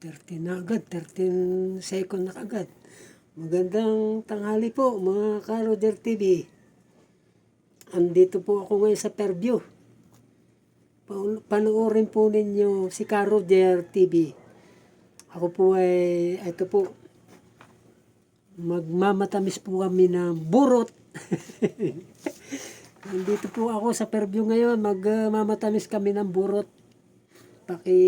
13 na agad, 13 second na agad. Magandang tanghali po mga Karoder TV. Andito po ako ngayon sa Fairview. Pa- Panoorin po ninyo si Karoder TV. Ako po ay, ito po, magmamatamis po kami ng burot. Nandito po ako sa Fairview ngayon, magmamatamis kami ng burot. Paki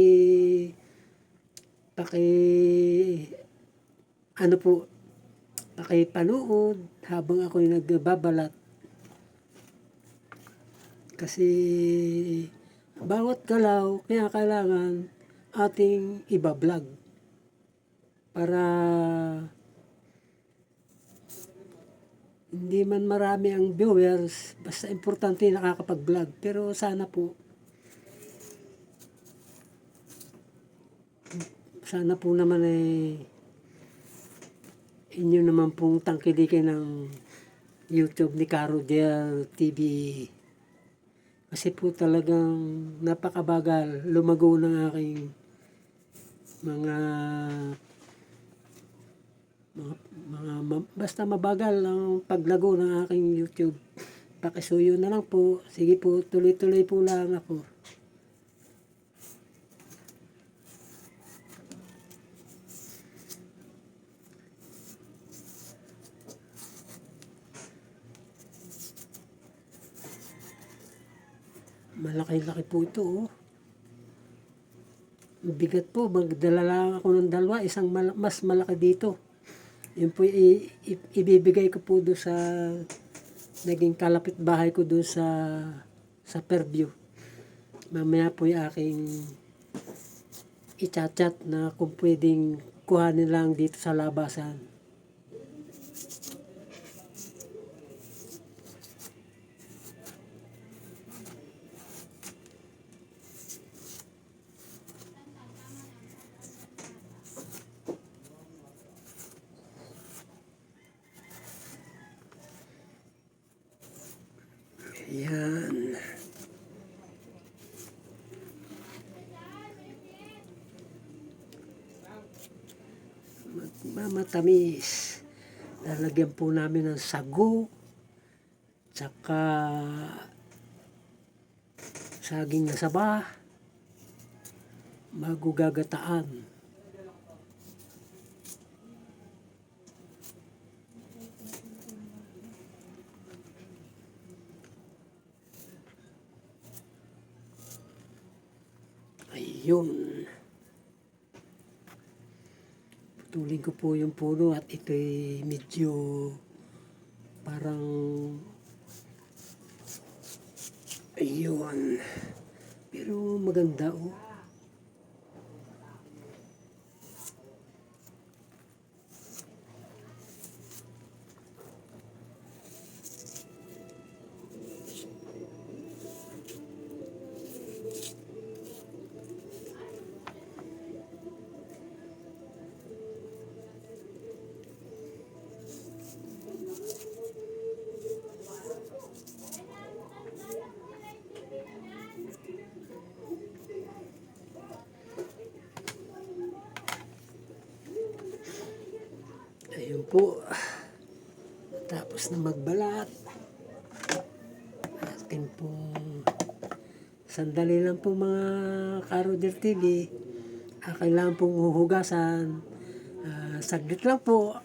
paki ano po paki panood habang ako yung nagbabalat. Kasi bawat galaw kaya kailangan ating iba-vlog para hindi man marami ang viewers basta importante nakakapag-vlog. Pero sana po sana po naman ay inyo naman pong tangkilikin ng YouTube ni Caro Del TV. Kasi po talagang napakabagal lumago ng aking mga mga, mga basta mabagal ang paglago ng aking YouTube. Pakisuyo na lang po. Sige po, tuloy-tuloy po lang ako. Malaki-laki po ito, oh. Bigat po, magdala lang ako ng dalawa, isang mal- mas malaki dito. Yun po, ibibigay ko po doon sa naging kalapit bahay ko doon sa sa Fairview. Mamaya po yung aking i-chat na kung pwedeng kuhanin lang dito sa labasan. Magmamatamis. Lalagyan po namin ng sago. Tsaka saging na saba. Bago gagataan. Ayun. Putulin ko po yung puno at ito'y medyo parang ayun. Pero maganda oh. Po. Tapos na magbalat. Atin pong sandali lang po mga Karoder TV. Ah, kailangan pong huhugasan. Ah, saglit lang po.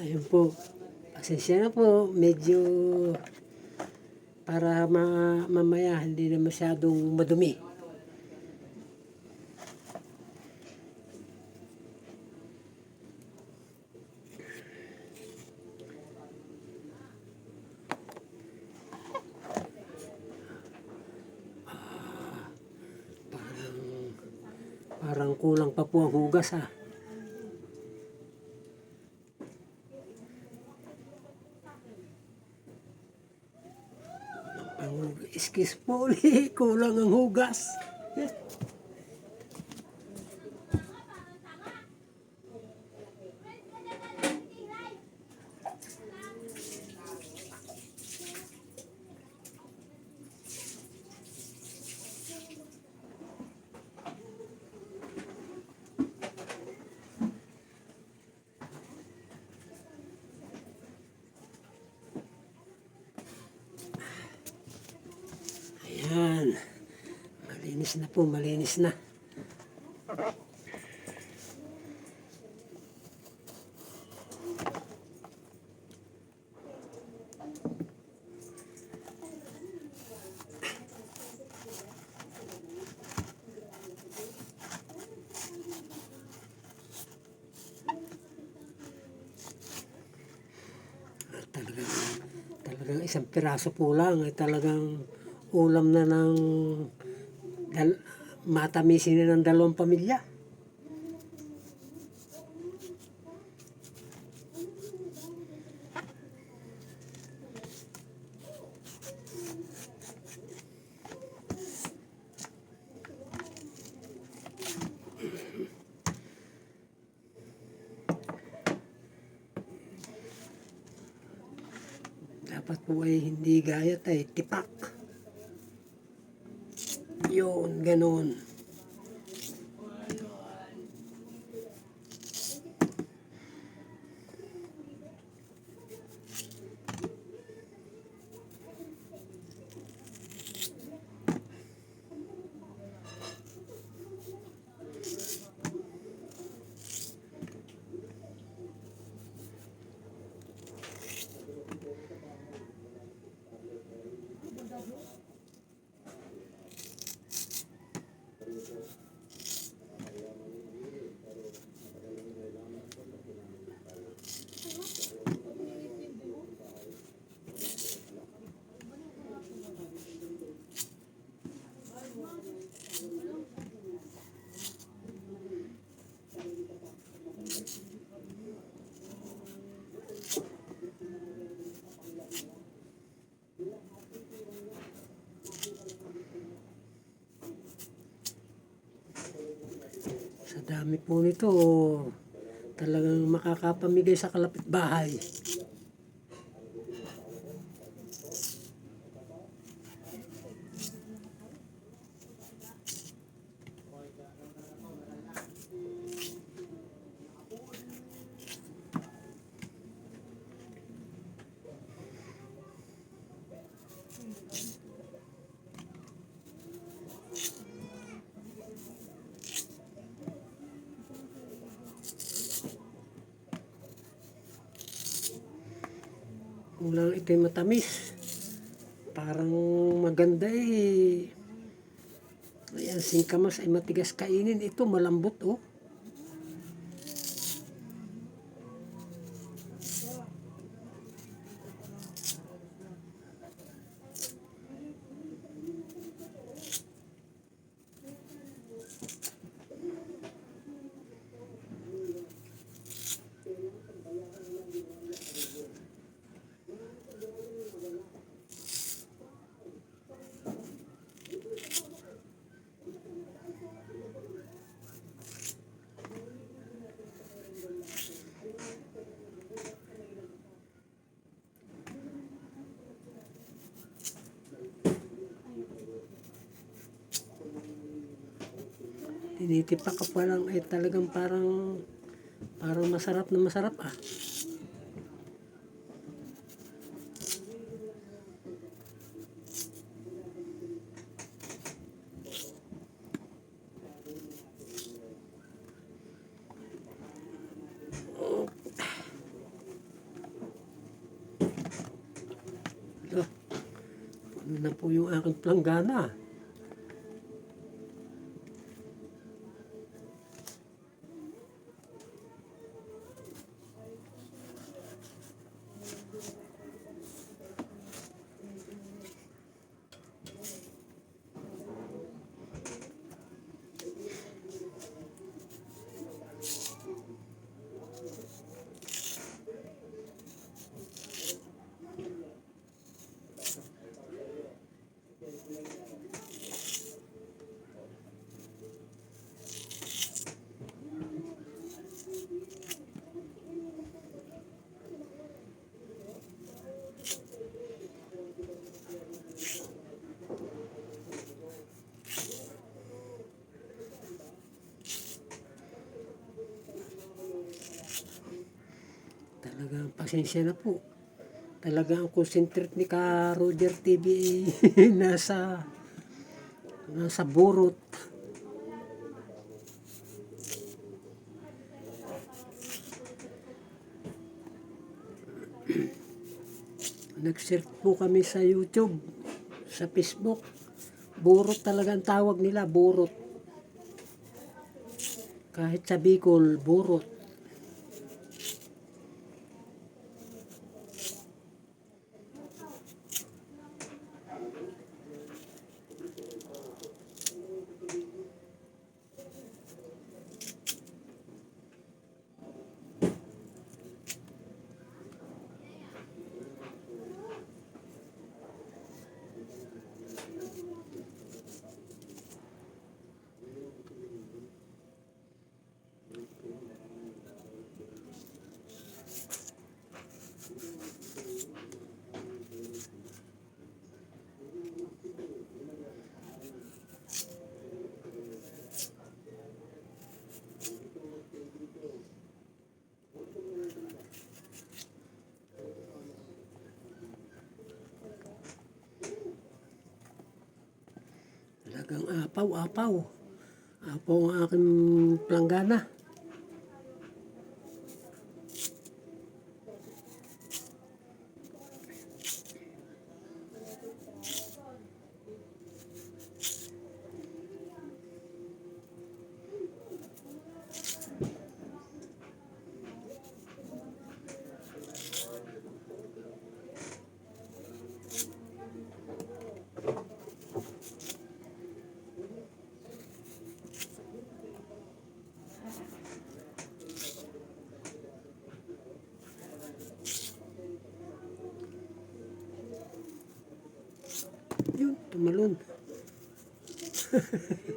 Ayun po. Pasensya na po. Medyo para ma- mamaya hindi na masyadong madumi. Parang kulang pa po ang hugas ah. Ang iskis po ulit, kulang ang hugas. Ayan. Malinis na po, malinis na. Talagang, talagang isang piraso po lang ay talagang ulam na ng dal, matamisin na ng dalawang pamilya. Dapat po ay hindi gayat ay tipak. Yun, ganun. Dami po nito, talagang makakapamigay sa kalapit bahay. Kung lang ito'y matamis. Parang maganda eh. Ayan, singkamas ay matigas kainin. Ito malambot oh. Tinitipak ka pa lang ay talagang parang parang masarap na masarap ah. Oh, na po yung aking planggana. Talagang pasensya na po. Talagang concentrate ni ka Roger TV nasa nasa burot. Nag-search po kami sa YouTube, sa Facebook. Burot talaga ang tawag nila, burot. Kahit sa Bicol, burot. Talagang apaw, apaw. Apaw ang aking planggana. Yun, tumalon.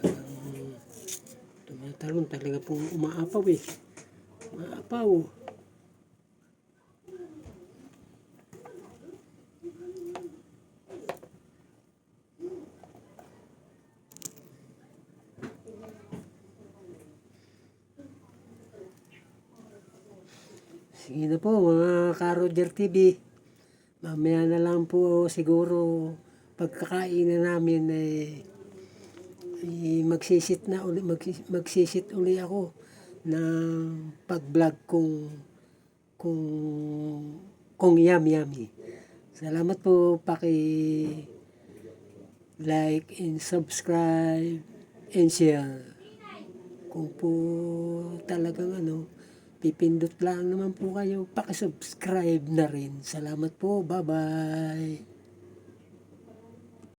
Talagang tumatalon talaga pong umaapaw eh. Umaapaw. Sige na po mga ka-Roger TV. Mamaya na lang po siguro pagkakain na namin eh eh, magsisit na uli, magsis- magsisit uli ako ng pag-vlog kung kung kung yum yummy. Salamat po paki like and subscribe and share. Kung po talagang ano, pipindot lang naman po kayo, paki-subscribe na rin. Salamat po. Bye-bye.